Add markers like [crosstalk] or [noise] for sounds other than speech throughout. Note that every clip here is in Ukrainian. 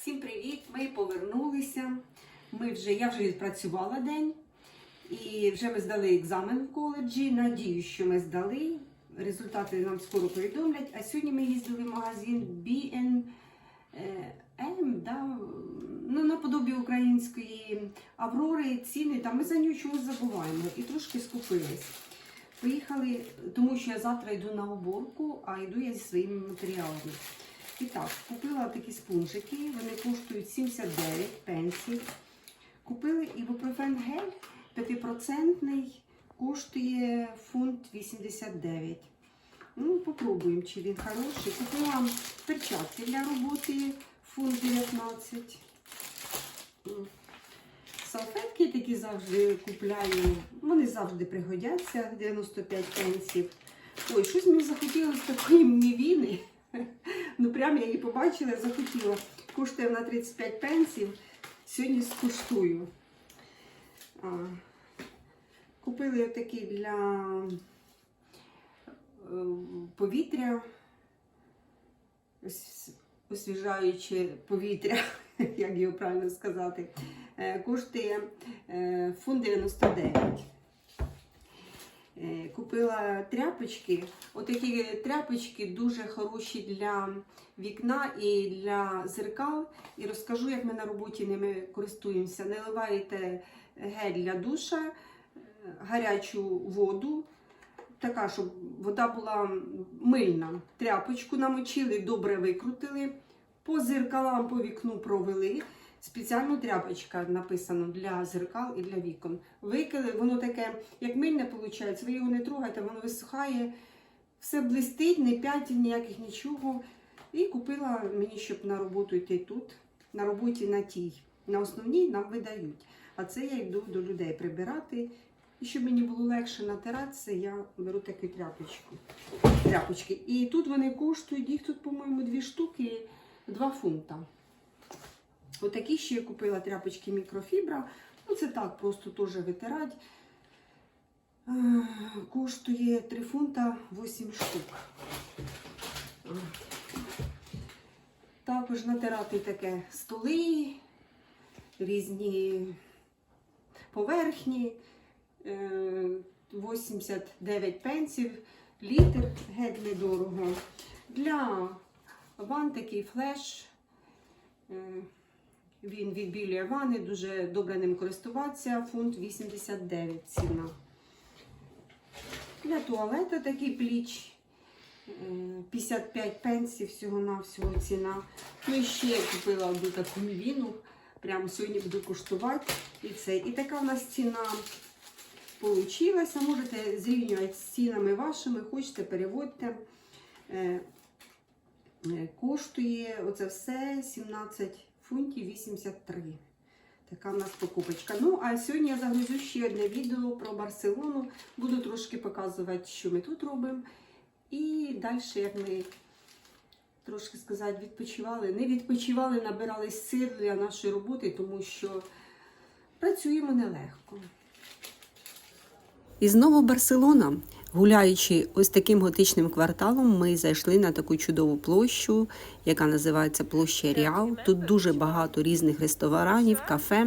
Всім привіт! Ми повернулися. Ми вже, я вже відпрацювала день і вже ми здали екзамен в коледжі. Надію, що ми здали. Результати нам скоро повідомлять. А сьогодні ми їздили в магазин B&M, да, ну, наподобі української Аврори, ціни. Там ми за нього чогось забуваємо і трошки скупились. Поїхали, тому що я завтра йду на уборку, а йду я зі своїми матеріалами. І так, купила такі спунжики, вони коштують 79 пенсій. Купили ібупрофен гель 5% коштує фунт 89. Ну, попробуємо, чи він хороший. Купила перчатки для роботи фунт 19. Салфетки такі завжди купляю. Вони завжди пригодяться 95 пенсів. Ой, щось мені захотілося такої мівіни. Ну, прям я її побачила, захотіла. Коштує вона 35 пенсів. Сьогодні скуштую. А, купили такі для е, повітря, ос- освіжаюче повітря, [laughs] як його правильно сказати. Е, Коштує е, фунт 99. Е, Купила тряпочки. Отакі тряпочки дуже хороші для вікна і для зеркал. І розкажу, як ми на роботі ними користуємося. Наливаєте гель для душа, е, гарячу воду, така, щоб вода була мильна. Тряпочку намочили, добре викрутили, по зеркалам по вікну провели. Спеціально тряпочка написано для зеркал і для вікон. Викили, воно таке, як мильне виходить, ви його не трогаєте, воно висухає, все блистить, не п'ять ніяких нічого. І купила мені, щоб на роботу йти тут, на роботі на тій. На основній нам видають. А це я йду до людей прибирати. І щоб мені було легше натиратися, я беру таку тряпочку. тряпочки. І тут вони коштують, їх тут, по-моєму, дві штуки, 2 фунта. Отакі ще я купила тряпочки мікрофібра. Ну, це так, просто теж витирати. Е, Коштує 3 фунта 8 штук. Е. Також натирати таке столи, різні поверхні. Е, 89 пенсів, літр, геть недорого. Для ван такий флеш. Е, Він відбілює вани, дуже добре ним користуватися. Фунт 89 ціна. Для туалета такий пліч. е, 55 пенсів всього-навсього ціна. Ну і ще я купила одну таку мівіну. Прямо сьогодні буду куштувати. І це. І така у нас ціна получилася. Можете зрівнювати з цінами вашими, хочете, переводьте. Е, е, Коштує оце все 17 фунтів 83. Така в нас покупочка. Ну, а сьогодні я загрузю ще одне відео про Барселону. Буду трошки показувати, що ми тут робимо. І далі, як ми трошки сказати, відпочивали. Не відпочивали, набирали сил для нашої роботи, тому що працюємо нелегко. І знову Барселона. Гуляючи ось таким готичним кварталом, ми зайшли на таку чудову площу, яка називається площа Ріал. Тут дуже багато різних ресторанів, кафе.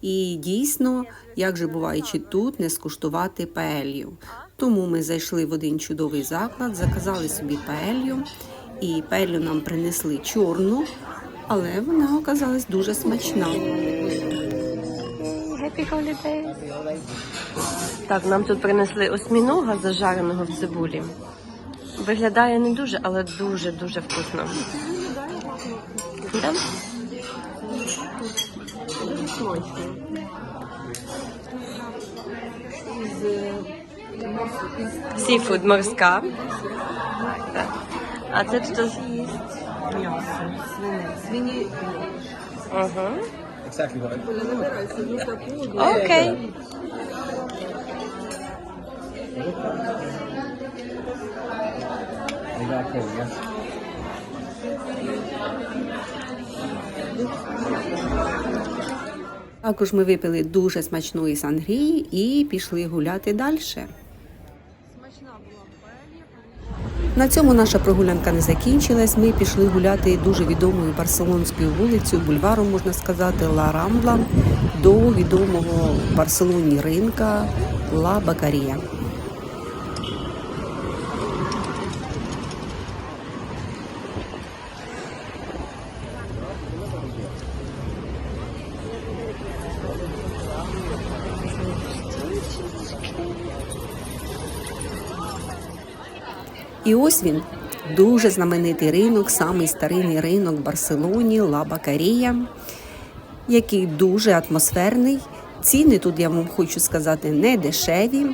І дійсно, як же буваючи тут, не скуштувати паелью. Тому ми зайшли в один чудовий заклад, заказали собі паелью, і паелью нам принесли чорну, але вона оказалась дуже смачна. Happy holidays. Так, нам тут принесли осьмінога зажареного в цибулі. Виглядає не дуже, але дуже-дуже вкусно. Да? Дуже смачно. Сіфуд морська. Так. А це тут. М'ясо. Свині. Окей. Також ми випили дуже смачної сангрії і пішли гуляти далі. На цьому наша прогулянка не закінчилась. Ми пішли гуляти дуже відомою барселонською вулицею, бульваром можна сказати, Ла Рамбла, до відомого в Барселоні ринка Ла Бакарія. І ось він, дуже знаменитий ринок, самий старинний ринок в Барселоні, Ла Бакарія, який дуже атмосферний. Ціни тут, я вам хочу сказати, не дешеві.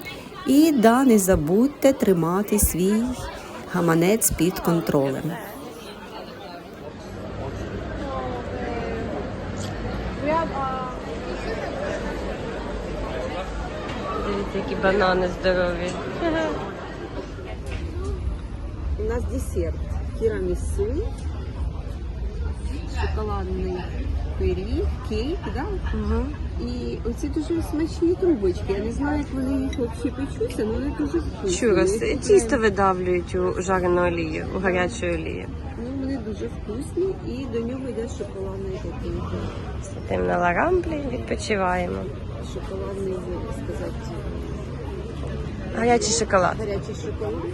І да, не забудьте тримати свій гаманець під контролем. Дивіться, які банани здорові. У нас десерт тірамісу, шоколадний пиріг, кейк, да? Угу. І оці дуже смачні трубочки. Я не знаю, як вони їх взагалі печуться, але вони дуже вкусні. Чурос. Вони Тісто прям- видавлюють у жарену олію, у гарячу олію. Ну, вони дуже вкусні і до нього йде шоколадний такий. Сидимо на ларамблі, відпочиваємо. Шоколадний, можна сказати, Гарячий шоколад. гарячий шоколад.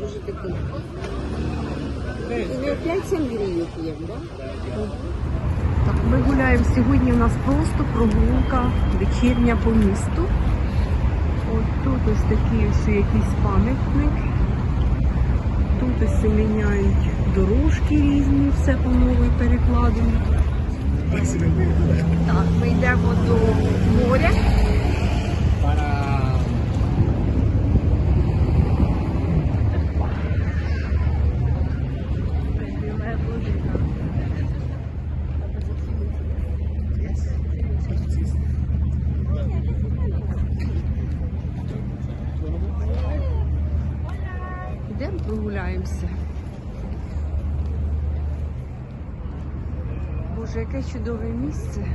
Дуже такий. І ми опять сангрію п'ємо, так? Так, ми гуляємо сьогодні. У нас просто прогулка вечірня по місту. От тут ось такий ось якийсь пам'ятник. Тут ось міняють дорожки різні, все по новій перекладені. Так, ми йдемо до моря. Йдемо прогуляємося. Боже, яке чудове місце.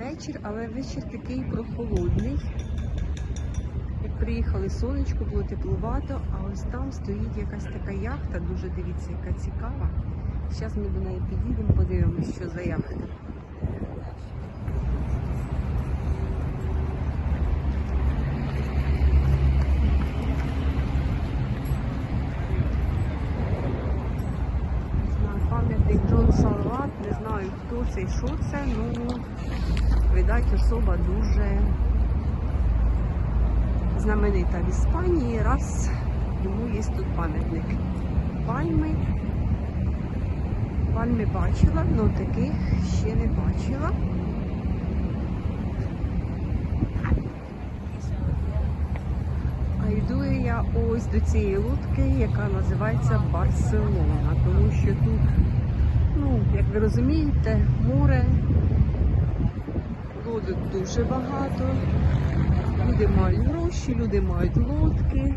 Вечір, але вечір такий прохолодний. Як приїхали сонечко, було тепловато, а ось там стоїть якась така яхта, дуже дивіться, яка цікава. Зараз ми до неї підійдемо, подивимось, що за яхта. Пам'ятник Джон Салват, не знаю хто це і що це, ну видать особа дуже знаменита в Іспанії, раз йому є тут пам'ятник. Пальми. Пальми бачила, але таких ще не бачила. А йду я ось до цієї лодки, яка називається Барселона, тому що тут, ну, як ви розумієте, море, лодок дуже багато. Люди мають гроші, люди мають лодки,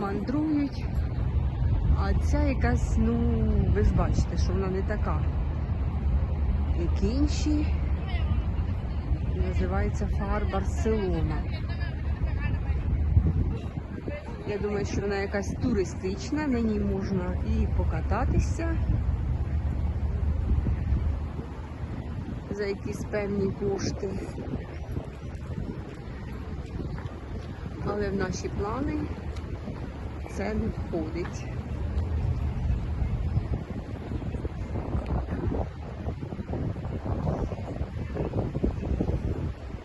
мандрують. А ця якась, ну, ви ж бачите, що вона не така, як інші. Називається Фар Барселона. Я думаю, що вона якась туристична, на ній можна і покататися за якісь певні кошти. Але в наші плани це не входить.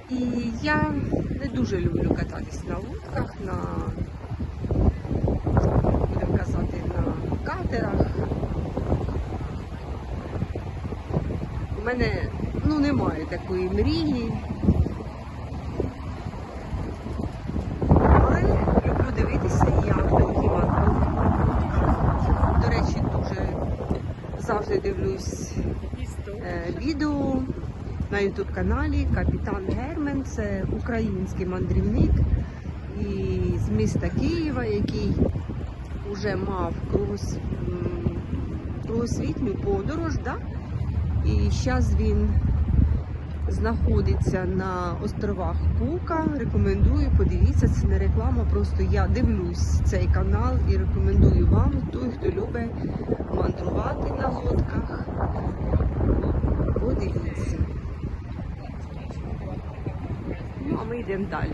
І я не дуже люблю кататись на лодках, на будемо казати, на катерах. У мене ну, немає такої мрії. Але люблю дивитися, як такі До речі, дуже завжди дивлюсь е, відео на YouTube каналі Капітан Гермен. Це український мандрівник з міста Києва, який вже мав кругос... кругосвітню подорож, да? і зараз він знаходиться на островах Кука. Рекомендую, подивіться, це не реклама. Просто я дивлюсь цей канал і рекомендую вам, той, хто любить мандрувати на лодках. Подивіться. Ну, а ми йдемо далі.